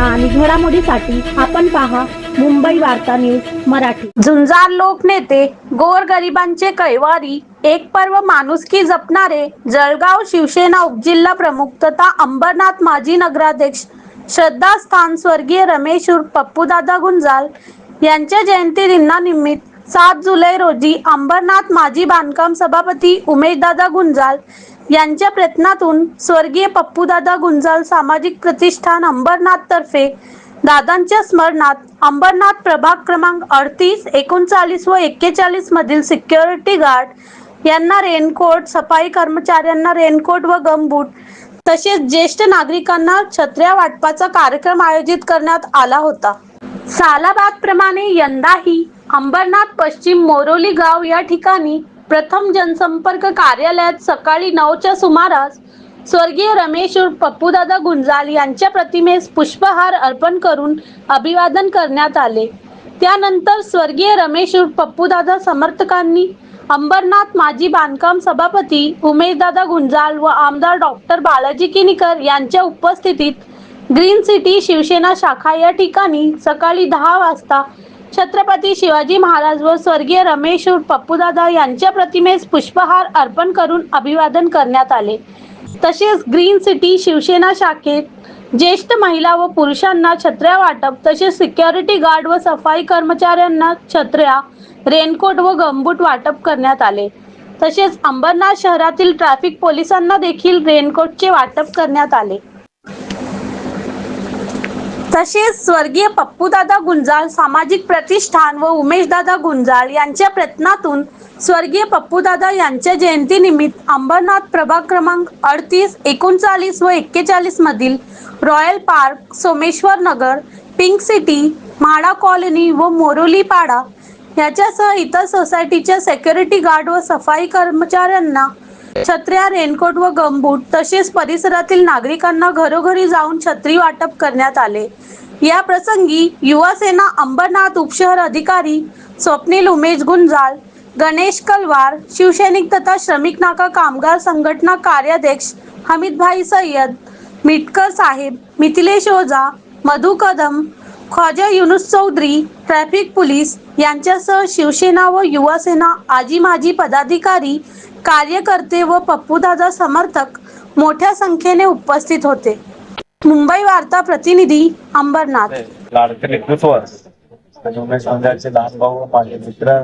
बातम्या आणि घडामोडीसाठी आपण पहा मुंबई वार्ता न्यूज मराठी. झुंजार लोकनेते गोरगरिबांचे कैवारी एक पर्व माणुसकी जपणारे जळगाव शिवसेना उपजिल्हा प्रमुख तथा अंबरनाथ माजी नगराध्यक्ष श्रद्धास्थान स्वर्गीय रमेश पप्पूदादा गुंजाल यांच्या जयंती दिनानिमित्त सात जुलै रोजी अंबरनाथ माजी बांधकाम सभापती उमेशदादा गुंजाल यांच्या प्रयत्नातून स्वर्गीय पप्पूदादा गुंजाल सामाजिक प्रतिष्ठान अंबरनाथ तर्फे दादांच्या स्मरणात अंबरनाथ प्रभाग क्रमांक अडतीस एकोणचाळीस व एक्केचाळीस मधील सिक्युरिटी गार्ड यांना रेनकोट सफाई कर्मचाऱ्यांना रेनकोट व गमबूट तसेच ज्येष्ठ नागरिकांना छत्र्या वाटपाचा कार्यक्रम आयोजित करण्यात आला होता. सालाबाद प्रमाणे यंदाही अंबरनाथ पश्चिम मोरोली गाव या ठिकाणी प्रथम जनसंपर्क कार्यालयात सकाळी नऊच्या सुमारास स्वर्गीय रमेश पप्पूदादा गुंजाल यांच्या प्रतिमेस पुष्पहार अर्पण करून अभिवादन करण्यात आले. त्यानंतर स्वर्गीय रमेश पप्पूदादा समर्थकांनी अंबरनाथ माजी बांधकाम सभापती उमेशदादा गुंजाल व आमदार डॉक्टर बालाजी किनीकर यांच्या उपस्थितीत ग्रीन सिटी शिवसेना शाखा या ठिकाणी सकाळी दहा वाजता छत्रपती शिवाजी महाराज व स्वर्गीय रमेश पप्पूदादा यांच्या प्रतिमेस पुष्पहार अर्पण करून अभिवादन करण्यात आले. तसेच ग्रीन सिटी शिवसेना शाखेत ज्येष्ठ महिला व पुरुषांना छत्र्या वाटप तसेच सिक्युरिटी गार्ड व सफाई कर्मचाऱ्यांना छत्र्या रेनकोट व गंबूट वाटप करण्यात आले. तसेच अंबरनाथ शहरातील ट्रॅफिक पोलिसांना देखील रेनकोटचे वाटप करण्यात आले. तसेच स्वर्गीय पप्पूदादा गुंजाळ सामाजिक प्रतिष्ठान व उमेशदादा गुंजाळ यांच्या प्रयत्नातून स्वर्गीय पप्पूदादा यांच्या जयंतीनिमित्त अंबरनाथ प्रभाग क्रमांक अडतीस एकोणचाळीस व एक्केचाळीस मधील royal park Someshwar Nagar pink city MHADA colony व मोरोली पाडा याच्यासह इतर सोसायटीच्या सेक्युरिटी गार्ड व सफाई कर्मचाऱ्यांना छत्र्या रेनकोट व गमबूट तसेच परिसरातील नागरिकांना घरोघरी जाऊन छत्री वाटप करण्यात आले. या प्रसंगी युवा सेना अंबरनाथ उपशहर अधिकारी स्वप्नील उमेश गुंजाळ गणेश कलवार शिवसैनिक तथा श्रमिक नाका कामगार संघटना कार्याध्यक्ष हमीदभाई सय्यद मिटकर साहेब मिथिलेश ओझा मधु कदम ख्वाजा युनुस चौधरी ट्रॅफिक पोलीस यांच्यासह शिवसेना व युवा सेना आजी माजी पदाधिकारी कार्यकर्ते व पप्पूदादा समर्थक मोठ्या संख्येने उपस्थित होते. मुंबई वार्ता प्रतिनिधी अंबरनाथ. लाडके नेतृत्व आणि उमेश मंडळाचे लहान भाऊ माझे मित्र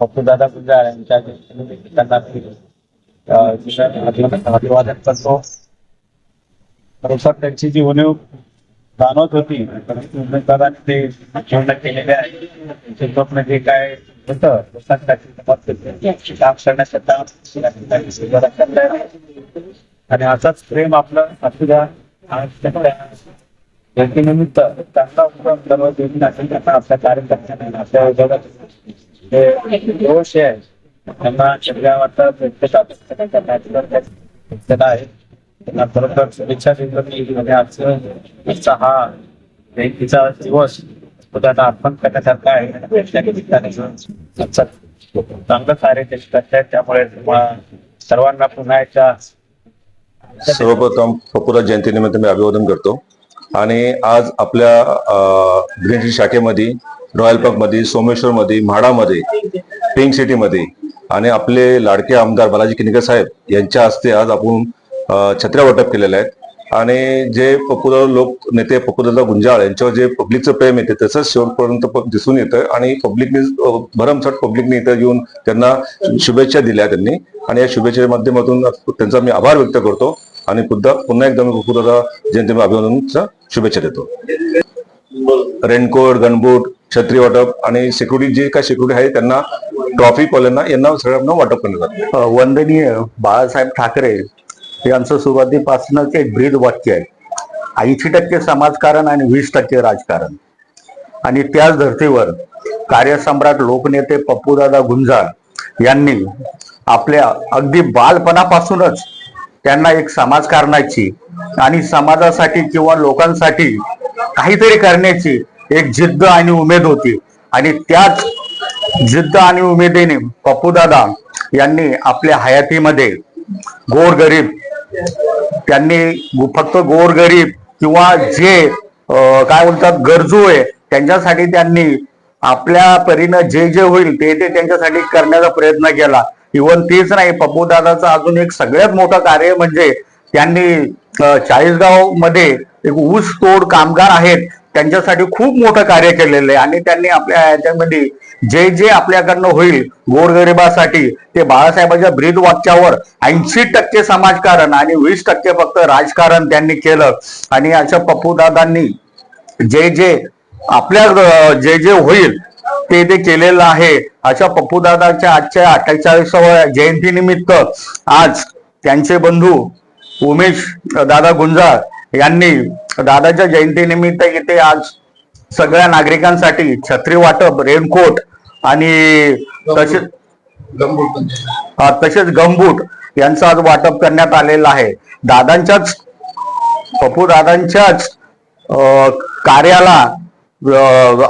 पप्पूदादा गुंजाळ यांच्या त्यांना मी अ, अभिवादन अभिवादन करतो. खरोखर त्यांची जी उणीव जाणवत होती परंतु उमेदवारांनी ते पूर्ण केलेले आहे. त्यांचे स्वप्न जे काय होतं लोकांसाठी आणि असाच प्रेम आपलं असू द्या आज त्यांच्या जयंतीनिमित्त चांगला उपक्रम सर्व देऊन असेल त्यांना आपल्या कार्यकर्त्यांना आपल्या जगात जे जोश आहे त्यांना सगळ्या वाटतात व्यक्त आहे. त्यांना खरोखर शुभेच्छा देतो की आजचा हा जयंतीचा दिवस स्वतःला अर्पण करण्यासारखा आहे? चांगलं कार्य ते करतायत त्यामुळे सर्वांना पुन्हा एकदा सर्वप्रथम पप्पूला जयंतीनिमित्त मी अभिवादन करतो. आणि आज आपल्या ग्रीन सिटी शाखेमध्ये रॉयल पार्कमध्ये सोमेश्वर मध्ये म्हाडामध्ये पिंक सिटी मध्ये आणि आपले लाडके आमदार बालाजी किनकर साहेब यांच्या हस्ते आज आपण छत्र्या वाटप केलेले आहेत आणि जे पॉप्युलर लोक नेते पप्पूदादा गुंजाळ यांच्यावर जे पब्लिकचं प्रेम येते तसंच शेवटपर्यंत दिसून येतं. आणि पब्लिकने भरमसाठ पब्लिकने इथं येऊन त्यांना शुभेच्छा दिल्या त्यांनी. आणि या शुभेच्छेच्या माध्यमातून त्यांचा मी आभार व्यक्त करतो. आणि पुन्हा पुन्हा एकदा मी पप्पूदादा जयंती अभिवादनचा शुभेच्छा देतो. रेनकोट गनबूट छत्री वाटप आणि सिक्युरिटी जे काय सिक्युरिटी आहे त्यांना ट्रॉफी वाल्यांना यांना सगळ्यांना वाटप करण्यात वंदनीय बाळासाहेब ठाकरे यांचं सुरुवातीपासूनच एक ब्रीद वाक्य आहे. ऐंशी टक्के समाजकारण आणि वीस टक्के राजकारण. आणि त्याच धर्तीवर कार्यसम्राट लोकनेते पप्पूदादा गुंजाळ यांनी आपल्या अगदी बालपणापासूनच त्यांना एक समाजकारणाची आणि समाजासाठी किंवा लोकांसाठी काहीतरी करण्याची एक जिद्द आणि उमेद होती. आणि त्याच जिद्द आणि उमेदीने पप्पूदादा यांनी आपल्या हयातीमध्ये गोरगरीब त्यांनी फक्त गोरगरीब किंवा जे काय बोलतात गरजू आहे त्यांच्यासाठी त्यांनी आपल्या परीनं जे जे होईल ते ते त्यांच्यासाठी करण्याचा प्रयत्न केला. इव्हन तेच नाही पप्पू दादाचं अजून एक सगळ्यात मोठं कार्य म्हणजे त्यांनी चाळीसगावमध्ये एक ऊस तोड कामगार आहेत त्यांच्यासाठी खूप मोठं कार्य केलेलं आहे. आणि त्यांनी आपल्या याच्यामध्ये जे जे आपल्याकडनं होईल गोरगरिबासाठी ते बाळासाहेबांच्या ब्रीद वाक्यावर ऐंशी टक्के समाजकारण आणि वीस टक्के फक्त राजकारण त्यांनी केलं. आणि अशा पप्पूदादांनी जे जे आपल्या जे जे होईल ते ते केलेलं आहे. अशा पप्पूदादाच्या आजच्या अठ्ठेचाळीसाव्या जयंतीनिमित्त आज त्यांचे बंधू उमेश दादा गुंजाळ यांनी दादाच्या जयंतीनिमित्त इथे आज सगळ्या नागरिकांसाठी छत्री वाटप रेनकोट आणि तसेच तसेच गमबूट यांचं आज वाटप करण्यात आलेलं आहे. दादांच्याच पप्पू दादांच्याच अं, कार्याला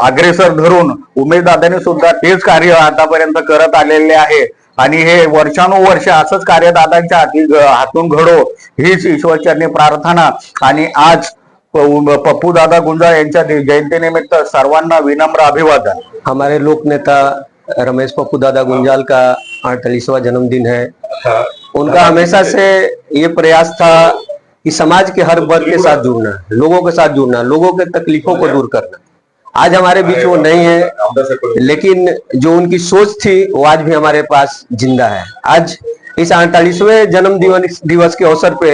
अग्रेसर धरून उमेश दादांनी सुद्धा तेच कार्य आतापर्यंत करत आलेले आहे. आणि हे वर्षानुवर्ष असंच कार्य दादांच्या हाती हातून घडो हीच ईश्वरचरणी प्रार्थना. आणि आज पप्पू दादा गुंजाळ यांच्या जयंतीनिमित्त सर्वांना विनम्र अभिवादन. हमारे लोक नेता रमेश पप्पू दादा गुंजाल का अड़तालीसवा जन्मदिन है। उनका हमेशा से ये प्रयास था कि समाज के हर वर्ग के साथ जुड़ना लोगों के साथ जुड़ना लोगों के तकलीफों को दूर करना। आज हमारे बीच वो नहीं है लेकिन जो उनकी सोच थी वो आज भी हमारे पास ज़िंदा है। आज इस अड़तालीसवें जन्म दिवस दिवस के अवसर पे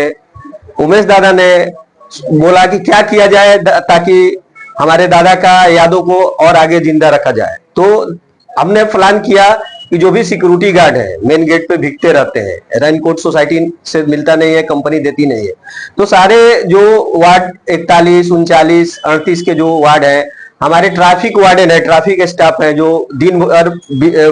उमेश दादा ने बोला कि क्या किया जाए ताकि हमारे दादा का यादों को और आगे ज़िंदा रखा जाए। तो हमने प्लान किया कि जो भी सिक्योरिटी गार्ड है मेन गेट पे भिगते रहते हैं रेनकोट सोसाइटी से मिलता नहीं है कंपनी देती नहीं है। तो सारे जो वार्ड इकतालीस उनचालीस अड़तीस के जो वार्ड है हमारे ट्रैफ़िक वार्डन है, ट्रैफ़िक स्टाफ है जो दिन भर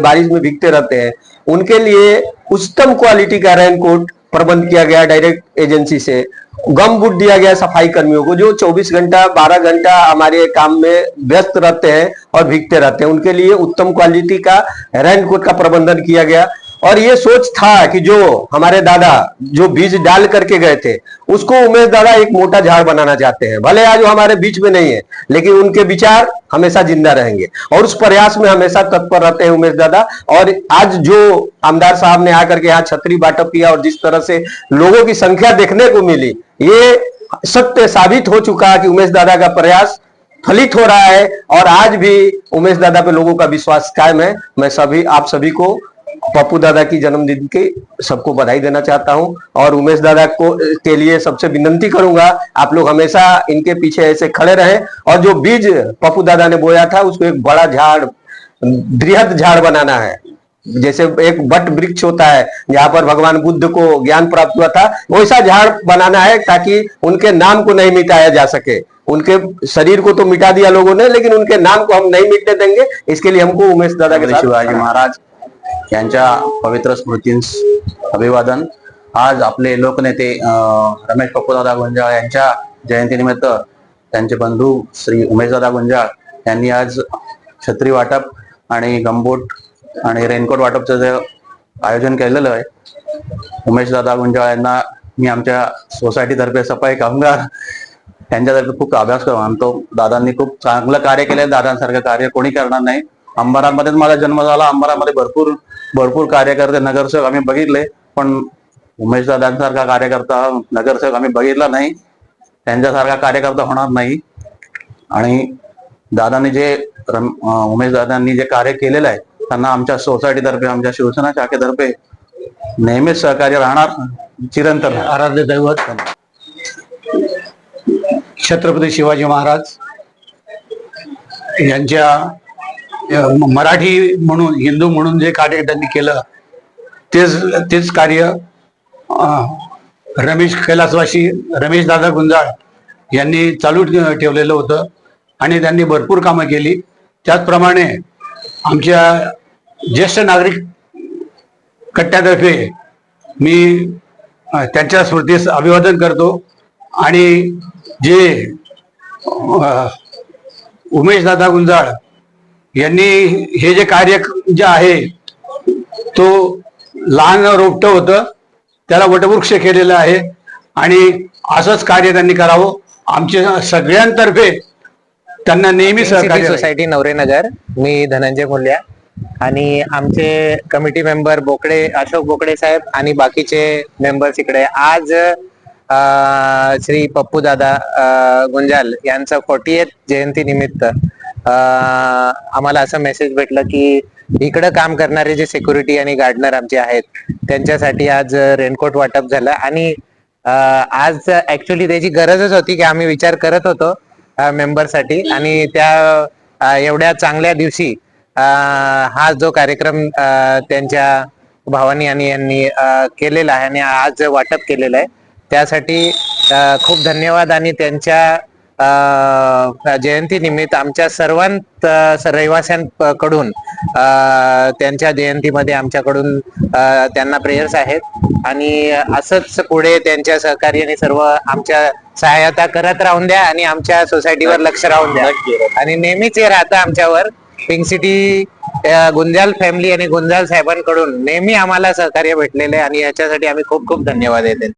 बारिश में भीगते रहते हैं। उनके लिए उच्चतम क्वालिटी का रेनकोट प्रबंध किया गया डायरेक्ट एजेंसी से। गम बुट दिया गया सफ़ाई कर्मियों को, जो 24 घंटा 12 घंटा हमारे काम में व्यस्त रहते हैं और भीगते रहते हैं। उनके लिए उत्तम क्वालिटी का रेनकोट का प्रबंधन किया गया। और ये सोच था कि जो हमारे दादा जो बीज डाल करके गए थे, उसको उमेश दादा एक मोटा झाड़ बनाना चाहते हैं। भले आज हमारे बीच में नहीं है, लेकिन उनके विचार हमेशा ज़िंदा रहेंगे। और उस प्रयास में हमेशा तत्पर रहते हैं उमेश दादा। और आज जो आमदार साहब ने आकर के यहाँ छतरी बाटप किया और जिस तरह से लोगों की संख्या देखने को मिली, ये सत्य साबित हो चुका है कि उमेश दादा का प्रयास फलित हो रहा है। और आज भी उमेश दादा पे लोगों का विश्वास कायम है। मैं सभी, आप सभी को पप्पू दादा की जन्मदिन की सबको बधाई देना चाहता हूँ और उमेश दादा को के लिए सबसे विनंती करूँगा आप लोग हमेशा इनके पीछे ऐसे खड़े रहें और जो बीज पप्पू दादा ने बोया था उसको एक बड़ा झाड़ बृहद झाड़ बनाना है। जैसे एक वट वृक्ष होता है जहाँ पर भगवान बुद्ध को ज्ञान प्राप्त हुआ था वैसा झाड़ बनाना है ताकि उनके नाम को नहीं मिटाया जा सके। उनके शरीर को तो मिटा दिया लोगों ने लेकिन उनके नाम को हम नहीं मिटने देंगे। इसके लिए हमको उमेश दादा के साथ शिवाजी महाराज यांच्या पवित्र स्मृतींस अभिवादन. आज आपले लोकनेते रमेश पप्पूदादा गुंजाळ यांच्या जयंतीनिमित्त त्यांचे बंधू श्री उमेशदादा गुंजाळ यांनी आज छत्री वाटप आणि गंबोट आणि रेनकोट वाटपचं जे आयोजन केलेलं आहे. उमेशदादा गुंजाळ यांना मी आमच्या सोसायटीतर्फे सफाई कामगार यांच्यातर्फे खूप अभ्यास करू मानतो दादांनी खूप चांगलं कार्य केलंय दादांसारखं कार्य कोणी करणार नाही. अंबारामध्येच माझा जन्म झाला. अंबारामध्ये भरपूर भरपूर कार्यकर्ते नगरसेवक आम्ही बघितले. पण उमेश दादांसारखा कार्यकर्ता नगरसेवक आम्ही बघितला नाही. त्यांच्यासारखा कार्यकर्ता होणार नाही. आणि दादांनी जे उमेश दादांनी जे कार्य केलेलं आहे त्यांना आमच्या सोसायटीतर्फे आमच्या शिवसेना शाखेतर्फे नेहमीच सहकार्य राहणार. चिरंतन. आराध्य दैवत. छत्रपती शिवाजी महाराज यांच्या मराठी म्हणून हिंदू म्हणून जे कार्य त्यांनी केलं तेच तेच कार्य रमेश कैलासवाशी रमेश दादा गुंजाळ यांनी चालू ठेवलेलं होतं आणि त्यांनी भरपूर कामं केली. त्याचप्रमाणे आमच्या ज्येष्ठ नागरिक कट्ट्यातर्फे मी त्यांच्या स्मृतीस अभिवादन करतो आणि जे उमेश दादा गुंजाळ यांनी हे जे कार्य जे आहे तो लहान रोपटं होतं त्याला वटवृक्ष केलेलं आहे आणि असंच कार्य त्यांनी करावं आमच्या सगळ्यांतर्फे त्यांना नेहमी सहकार्य. सोसायटी नवरेनगर मी धनंजय मुल्या आणि आमचे कमिटी मेंबर बोकडे अशोक बोकडे साहेब आणि बाकीचे मेंबर्स इकडे आज श्री पप्पू दादा गुंजाल यांचं फोर्टी जयंती निमित्त आम्हाला असं मेसेज भेटलं की इकडं काम करणारे जे सिक्युरिटी आणि गार्डनर आमचे आहेत त्यांच्यासाठी आज रेनकोट वाटप झालं. आणि आज ऍक्च्युली त्याची गरजच होती की आम्ही विचार करत होतो मेंबरसाठी आणि त्या एवढ्या चांगल्या दिवशी हा जो कार्यक्रम त्यांच्या भावानी आणि यांनी केलेला आहे आणि आज वाटप केलेलं आहे. त्यासाठी खूप धन्यवाद. आणि त्यांच्या जयंतीनिमित्त आमच्या सर्वांत रहिवाशांकडून त्यांच्या जयंतीमध्ये आमच्याकडून त्यांना प्रेयर्स आहेत. आणि असंच पुढे त्यांच्या सहकार्याने सर्व आमच्या सहायता करत राहून द्या आणि आमच्या सोसायटीवर लक्ष राहून द्या. आणि नेहमीच हे राहतं आमच्यावर. पिंक सिटी गुंजाल फॅमिली आणि गुंजाल साहेबांकडून नेहमी आम्हाला सहकार्य भेटलेले आणि याच्यासाठी आम्ही खूप खूप धन्यवाद देते.